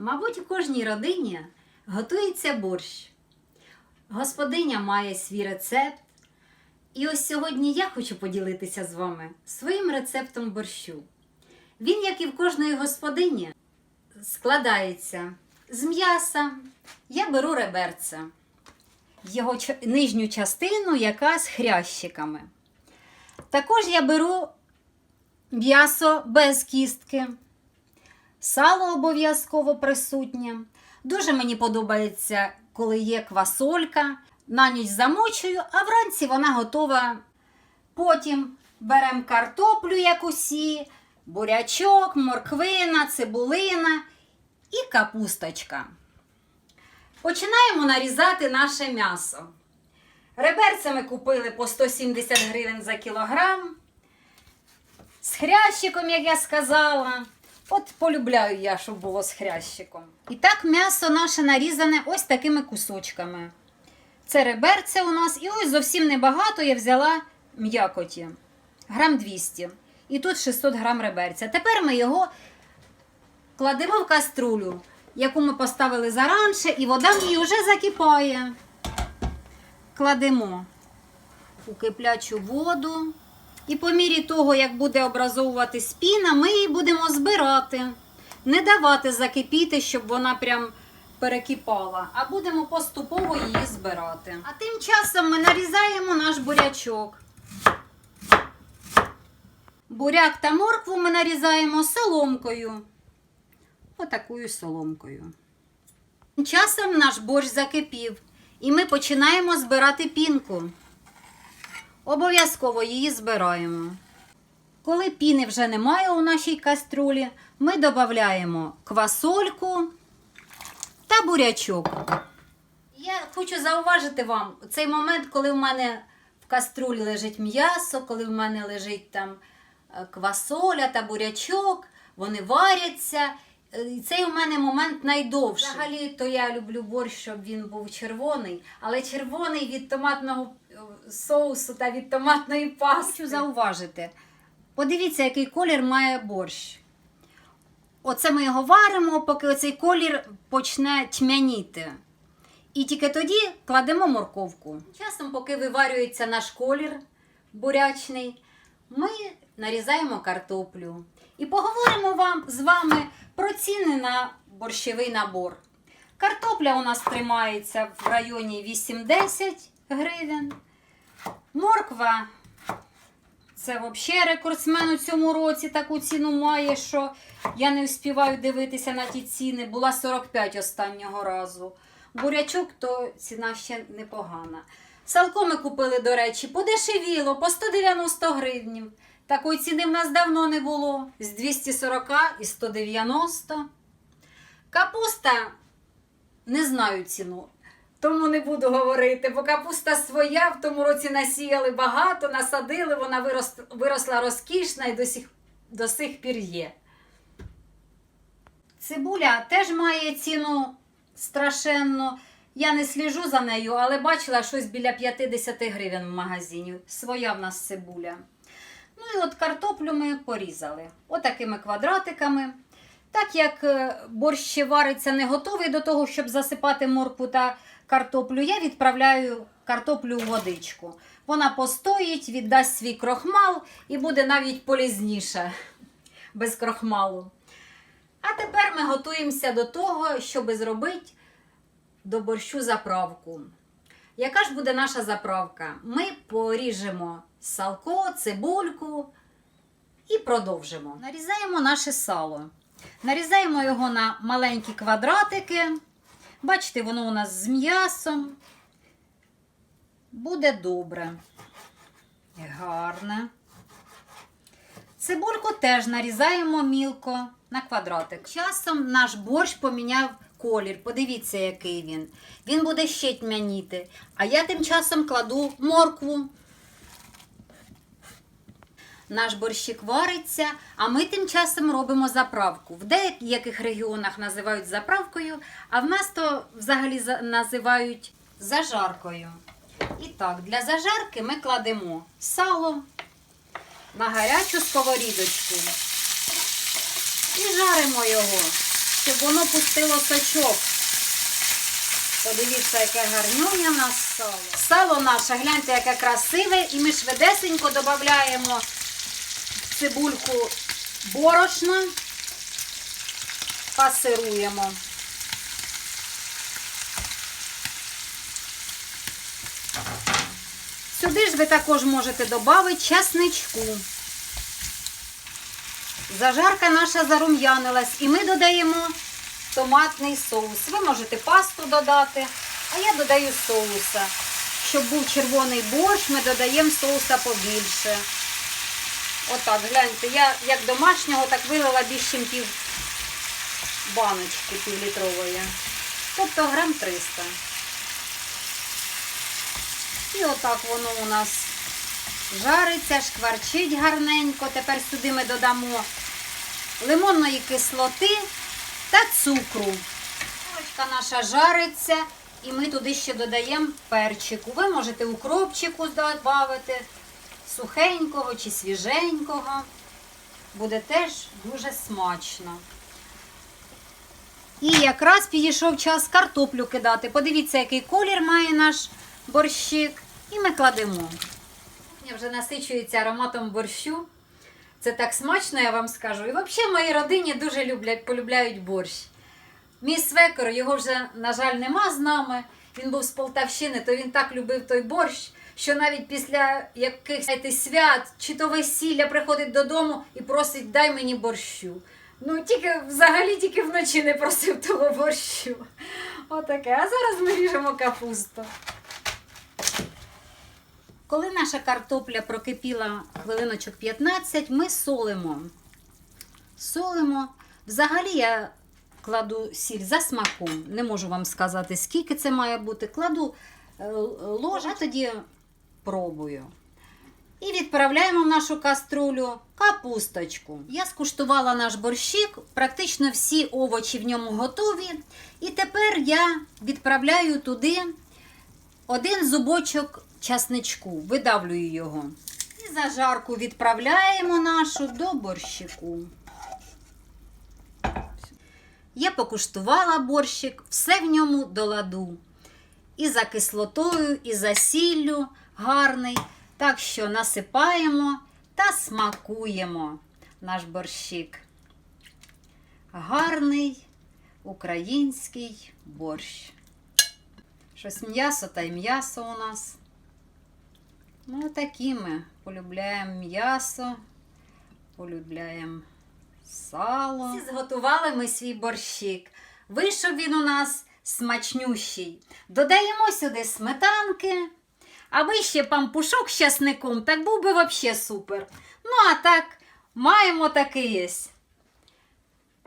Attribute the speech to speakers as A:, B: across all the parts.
A: Мабуть, у кожній родині готується борщ. Господиня має свій рецепт. І ось сьогодні я хочу поділитися з вами своїм рецептом борщу. Він, як і в кожної господині, складається з м'яса. Я беру реберце, його нижню частину, яка з хрящиками. Також я беру м'ясо без кістки. Сало обов'язково присутнє. Дуже мені подобається, коли є квасолька. На ніч замочую, а вранці вона готова. Потім беремо картоплю, як усі, бурячок, морквина, цибулина і капусточка. Починаємо нарізати наше м'ясо. Реберця ми купили по 170 гривень за кілограм. З хрящиком, як я сказала. От полюбляю я, щоб було з хрящиком. І так м'ясо наше нарізане ось такими кусочками. Це реберце у нас, і ось зовсім небагато я взяла м'якоті. Грам 200. І тут 600 грам реберця. Тепер ми його кладемо в каструлю, яку ми поставили заранше, і вода в ній вже закипає. Кладемо у киплячу воду. І по мірі того, як буде образовуватись піна, ми її будемо збирати. Не давати закипіти, щоб вона прям перекипала, а будемо поступово її збирати. А тим часом ми нарізаємо наш бурячок. Буряк та моркву ми нарізаємо соломкою. Отакою соломкою. Тим часом наш борщ закипів, і ми починаємо збирати пінку. Обов'язково її збираємо. Коли піни вже немає у нашій каструлі, ми додаємо квасольку та бурячок. Я хочу зауважити вам цей момент, коли в мене в каструлі лежить м'ясо, коли в мене лежить там е, квасоля та бурячок, вони варяться. Е, І цей у мене момент найдовший. Взагалі, то я люблю борщ, щоб він був червоний, але червоний від томатного соусу та від томатної пасти. Хочу зауважити. Подивіться, який колір має борщ. Оце ми його варимо, поки оцей колір почне тьмяніти. І тільки тоді кладемо морковку. Часом, поки виварюється наш колір бурячний, ми нарізаємо картоплю. І поговоримо вам з вами про ціни на борщовий набор. Картопля у нас тримається в районі 8-10 гривень. Морква це взагалі рекордсмен у цьому році таку ціну має, що я не встигаю дивитися на ті ціни. Була 45 останнього разу. Бурячок то ціна ще непогана. Салко ми купили, до речі, подешевіло, по 190 гривнів. Такої ціни в нас давно не було. З 240 і 190. Капуста не знаю ціну. Тому не буду говорити, бо капуста своя в тому році насіяли багато, насадили, вона вирос, виросла розкішна і до сих, до сих пір є. Цибуля теж має ціну страшенну. Я не сліжу за нею, але бачила щось біля 50 гривень в магазині. Своя в нас цибуля. Ну і от картоплю ми порізали. Отакими квадратиками. Так як е, борщ ще вариться не готовий до того, щоб засипати моркву та картоплю, я відправляю картоплю у водичку. Вона постоїть, віддасть свій крохмал і буде навіть полізніше без крохмалу. А тепер ми готуємося до того, щоб зробити до борщу заправку. Яка ж буде наша заправка? Ми поріжемо салко, цибульку і продовжимо. Нарізаємо наше сало. Нарізаємо його на маленькі квадратики. Бачите, воно у нас з м'ясом. Буде добре. Гарне. Цибульку теж нарізаємо мілко на квадратик. Часом наш борщ поміняв колір. Подивіться, який він. Він буде ще тьмяніти. А я тим часом кладу моркву. Наш борщик вариться, а ми тим часом робимо заправку. В деяких регіонах називають заправкою, а в нас то взагалі називають зажаркою. І так, для зажарки ми кладемо сало на гарячу сковорідочку і жаримо його щоб воно пустило сочок. Подивіться, яке гарнюня в нас сало. Сало наше, гляньте, яке красиве. І ми швидесенько додаємо цибульку борошна, пасируємо. Сюди ж ви також можете додати часничку. Зажарка наша зарум'янилась і ми додаємо томатний соус. Ви можете пасту додати, а я додаю соуса. Щоб був червоний борщ, ми додаємо соуса побільше. Отак, гляньте, я як домашнього так вилила більше пів баночки півлітрової. Тобто грам 300. І отак воно у нас жариться, шкварчить гарненько. Тепер сюди ми додамо лимонної кислоти та цукру. Курочка наша жариться, і ми туди ще додаємо перчику. Ви можете укропчику додати, сухенького чи свіженького. Буде теж дуже смачно. І якраз підійшов час картоплю кидати. Подивіться, який колір має наш борщик. І ми кладемо. Кухня вже насичується ароматом борщу. Це так смачно, я вам скажу. І взагалі в моїй родині дуже люблять, полюбляють борщ. Мій свекор, його вже, на жаль, нема з нами. Він був з Полтавщини, то він так любив той борщ, що навіть після якихось свят чи то весілля приходить додому і просить дай мені борщу. Ну, тільки взагалі тільки вночі не просив того борщу. Отаке. А зараз ми ріжемо капусту. Коли наша картопля прокипіла хвилиночок 15, ми солимо. Солимо. Взагалі я кладу сіль за смаком. Не можу вам сказати, скільки це має бути. Кладу е, ложу, а тоді пробую. І відправляємо в нашу каструлю капусточку. Я скуштувала наш борщик, практично всі овочі в ньому готові. І тепер я відправляю туди один зубочок часничку, видавлюю його. І зажарку відправляємо нашу до борщику. Я покуштувала борщик, все в ньому до ладу. І за кислотою, і за сіллю гарний. Так що насипаємо та смакуємо наш борщик. Гарний український борщ. Щось м'ясо та й м'ясо у нас. Ну, такі ми полюбляємо м'ясо, полюбляємо сало. Всі зготували ми свій борщик. Вийшов він у нас смачнющий. Додаємо сюди сметанки, аби ще пампушок з часником, так був би взагалі супер. Ну, а так, маємо таке єсть.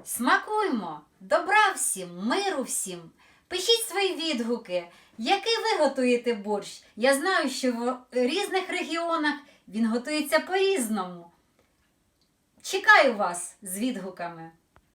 A: Смакуємо! Добра всім, миру всім! Пишіть свої відгуки, який ви готуєте борщ. Я знаю, що в різних регіонах він готується по-різному. Чекаю вас з відгуками.